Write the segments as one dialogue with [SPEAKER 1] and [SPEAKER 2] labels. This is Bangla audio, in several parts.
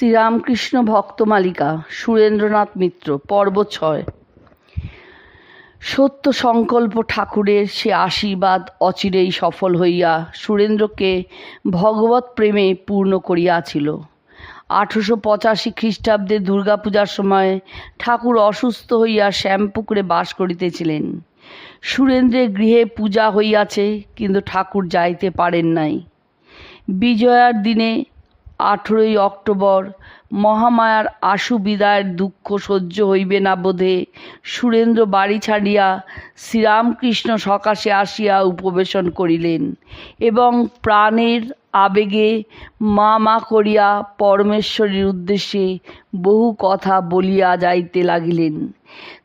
[SPEAKER 1] শ্রীরামকৃষ্ণ ভক্তমালিকা সুরেন্দ্রনাথ মিত্র, পর্ব ছয়। সত্য সংকল্প ঠাকুরের সে আশীর্বাদ অচিরেই সফল হইয়া সুরেন্দ্রকে ভগবত প্রেমে পূর্ণ করিয়াছিল। আঠেরোশো পঁচাশি খ্রিস্টাব্দে দুর্গাপূজার সময় ঠাকুর অসুস্থ হইয়া শ্যামপুকুরে বাস করিতেছিলেন। সুরেন্দ্রের গৃহে পূজা হইয়াছে, কিন্তু ঠাকুর যাইতে পারেন নাই। বিজয়ার দিনে আঠেরোই অক্টোবর, মহামায়ার আশু বিদায়ের দুঃখ সহ্য হইবে না বোধে। সুরেন্দ্র বাড়ি ছাড়িয়া শ্রীরামকৃষ্ণ সকাশে আসিয়া উপবেশন করিলেন এবং প্রাণের আবেগে মা মা করিয়া পরমেশ্বরীর উদ্দেশ্যে বহু কথা বলিয়া যাইতে লাগিলেন।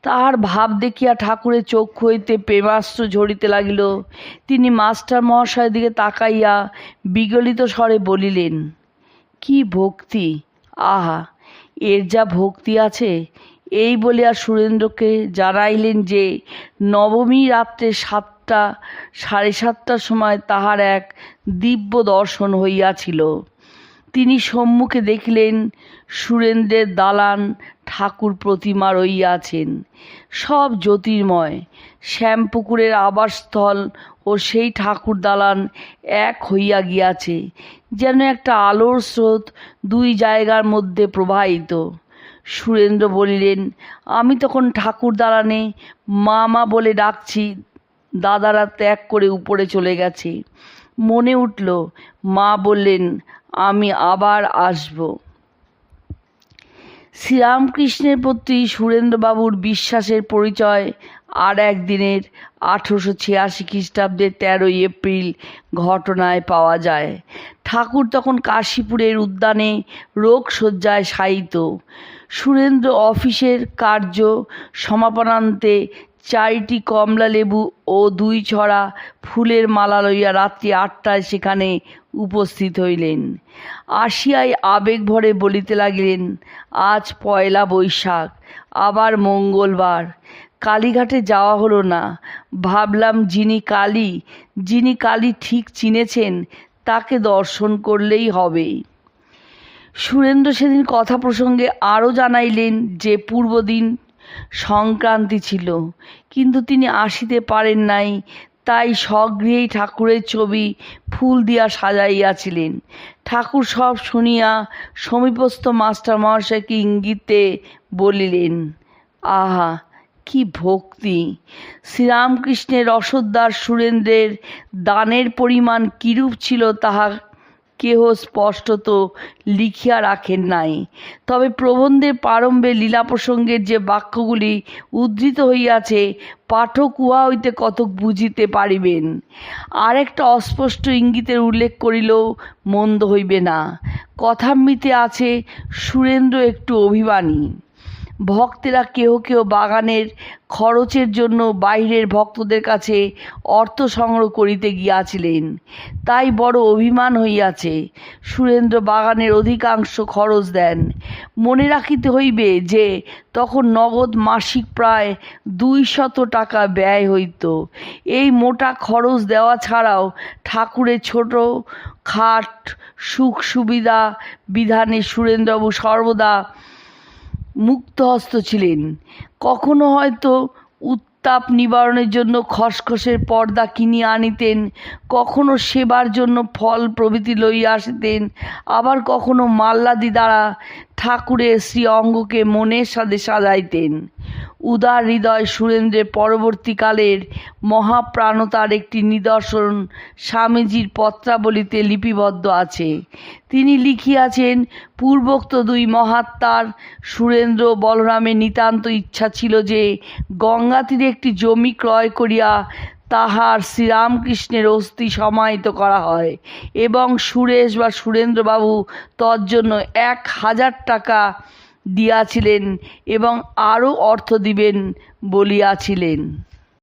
[SPEAKER 1] তাহার ভাব দেখিয়া ঠাকুরের চক্ষু হইতে প্রেমাস্ত্র ঝরিতে লাগিল। তিনি মাস্টার মহাশয়ের দিকে তাকাইয়া বিগলিত স্বরে বলিলেন কি ভক্তি? আহা, এর যা ভক্তি আছে, এই বলিয়া সুরেন্দ্রকে জানাইলেন যে, নবমী রাত্রে সাতটা, সাড়ে সাতটার সময় তাহার এক দিব্য দর্শন হইয়াছিল। তিনি সম্মুখে দেখিলেন সুরেন্দ্রের দালান ঠাকুর প্রতিমা রইয়াছেন। সব জ্যোতির্ময়, শ্যামপুকুরের আবাসস্থল ও সেই ঠাকুর দালান এক হইয়া গিয়াছে, যেন একটা আলোর স্রোত দুই জায়গার মধ্যে প্রবাহিত। সুরেন্দ্র বলিলেন, আমি তখন ঠাকুর দালানে মা মা বলে ডাকছি, দাদারা ত্যাগ করে উপরে চলে গেছে। মনে উঠল, মা বললেন আমি আবার আসব। শ্রীরামকৃষ্ণের প্রতি সুরেন্দ্রবাবুর বিশ্বাসের পরিচয় আর একদিনের আঠেরোশো ছিয়াশি খ্রিস্টাব্দের তেরোই এপ্রিল ঘটনায় পাওয়া যায়। ঠাকুর তখন কাশীপুরের উদ্যানে রোগ শয্যায় শায়িত। সুরেন্দ্র অফিসের কার্য সমাপনান্তে চারটি কমলা লেবু ও দুই ছড়া ফুলের মালা লইয়া রাত্রি আটটায় সেখানে উপস্থিত হইলেন। আসিয়াই আবেগ ভরে বলিতে লাগিলেন, আজ পয়লা বৈশাখ, আবার মঙ্গলবার। কালীঘাটে যাওয়া হলো না। ভাবলাম যিনি কালী যিনি কালী ঠিক চিনেছেন, তাকে দর্শন করলেই হবে। সুরেন্দ্র সেদিন কথা প্রসঙ্গে আরও জানাইলেন যে পূর্বদিন সংক্রান্তি ছিল, কিন্তু তিনি আসিতে পারেন নাই। তাই স্বগৃহেই ঠাকুরের ছবি ফুল দিয়া সাজাইয়াছিলেন। ঠাকুর সব শুনিয়া সমীপস্থ মাস্টার মহাশয়কে ইঙ্গিতে বলিলেন, আহা, কি ভক্তি! শ্রীরামকৃষ্ণের রসদ্দার সুরেন্দ্রের দানের পরিমাণ কিরূপ ছিল তাহা কেহ স্পষ্টত লিখিয়া রাখেন নাই। তবে প্রবন্ধের প্রারম্ভে লীলা প্রসঙ্গের যে বাক্যগুলি উদ্ধৃত হইয়াছে, পাঠক উহা হইতে কতক বুঝিতে পারিবেন। আর একটা অস্পষ্ট ইঙ্গিতের উল্লেখ করিলেও মন্দ হইবে না। কথামৃতে আছে, সুরেন্দ্র একটু অভিমানী। ভক্তেরা কেহ কেউ বাগানের খরচের জন্য বাইরের ভক্তদের কাছে অর্থ সংগ্রহ করিতে গিয়াছিলেন। তাই বড় অভিমান হইয়াছে। সুরেন্দ্র বাগানের অধিকাংশ খরচ দেন। মনে রাখিতে হইবে যে, তখন নগদ মাসিক প্রায় দুই শত টাকা ব্যয় হইত। এই মোটা খরচ দেওয়া ছাড়াও ঠাকুরের ছোট খাট সুখ সুবিধা বিধানে সুরেন্দ্রবাবু সর্বদা মুক্তহস্ত ছিলেন। কখনো হয়তো উত্তাপ নিবারণের জন্য খসখসের পর্দা কিনিয়া আনিতেন, কখনো সেবার জন্য ফল প্রভৃতি লইয়া আসিতেন, আবার কখনো মাল্লাদি দ্বারা ঠাকুরের শ্রী অঙ্গকে মনের সাথে সাজাইতেন। উদার হৃদয় সুরেন্দ্রের পরবর্তীকালের মহাপ্রাণতার একটি নিদর্শন স্বামীজির পত্রাবলিতে লিপিবদ্ধ আছে। তিনি লিখিয়াছেন, পূর্বোক্ত দুই মহাত্মার সুরেন্দ্র বলরামের নিতান্ত ইচ্ছা ছিল যে গঙ্গা তীরে একটি জমি ক্রয় করিয়া তাহার শ্রীরামকৃষ্ণের অস্থি সমাহিত করা হয় এবং সুরেশ বা সুরেন্দ্রবাবু তজ্জন্য এক হাজার টাকা দিয়াছিলেন এবং আরও অর্থ দিবেন বলিয়াছিলেন।